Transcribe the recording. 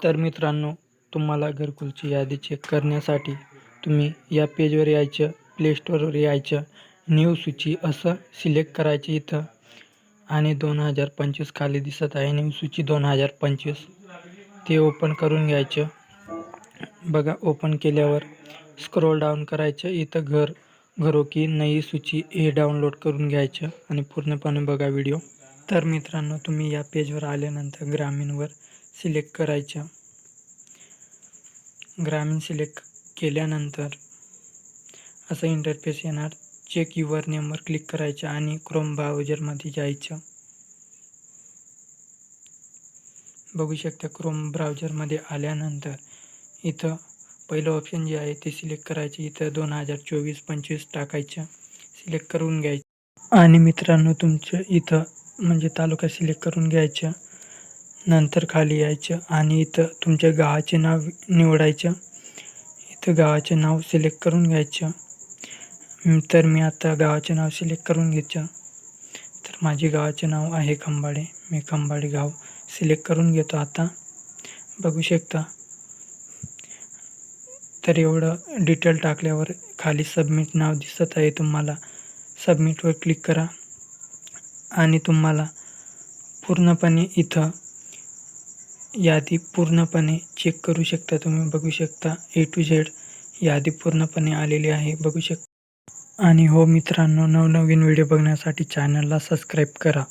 तर मित्रांनो तुम्हाला घरकुलची यादी चेक करण्यासाठी तुम्ही या पेजवर यायचं प्ले स्टोअरवर यायचं न्यू सूची असं सिलेक्ट करायचं इथं. आणि दोन हजार पंचवीस खाली दिसत आहे न्यू सूची दोन हजार पंचवीस. ते ओपन करून घ्यायचं. बघा ओपन केल्यावर स्क्रोल डाऊन करायचं. इथं घर घरो की नई सूची हे डाउनलोड करून घ्यायचं आणि पूर्णपणे बघा व्हिडिओ तर मित्रांनो तुम्ही या पेजवर आल्यानंतर ग्रामीणवर सिलेक्ट करायचं ग्रामीण सिलेक्ट केल्यानंतर असं इंटरफेस येणार. चेक युवर नेमवर क्लिक करायचं आणि क्रोम ब्राउजरमध्ये जायचं. बघू शकता क्रोम ब्राउजरमध्ये आल्यानंतर इथं पहिलं ऑप्शन जे आहे ते सिलेक्ट करायचे. इथं दोन हजार चोवीस पंचवीस टाकायचं. सिलेक्ट करून घ्यायचं. आणि मित्रांनो तुमचं इथं म्हणजे तालुका सिलेक्ट करून घ्यायचं. नंतर खाली यायचं आणि इथं तुमच्या गावाचे नाव निवडायचं. इथं गावाचे नाव सिलेक्ट करून घ्यायचं. तर मी आता गावाचे नाव सिलेक्ट करून घ्यायचं तर माझे गावाचे नाव आहे खंबाळे. मी खंबाळे गाव सिलेक्ट करून घेतो आता. बघू शकता. तर एवढं डिटेल टाकल्यावर खाली सबमिट नाव दिसत आहे तुम्हाला. सबमिटवर क्लिक करा. आणि तुम्हाला पूर्णपणे इथं यादी पूर्णपणे चेक करू शकता तुम्ही. बघू शकता ए टू झेड यादी पूर्णपणे आलेली आहे. बघू शकता. आणि हो मित्रांनो नवनवीन व्हिडिओ बघण्यासाठी चॅनलला सबस्क्राईब करा.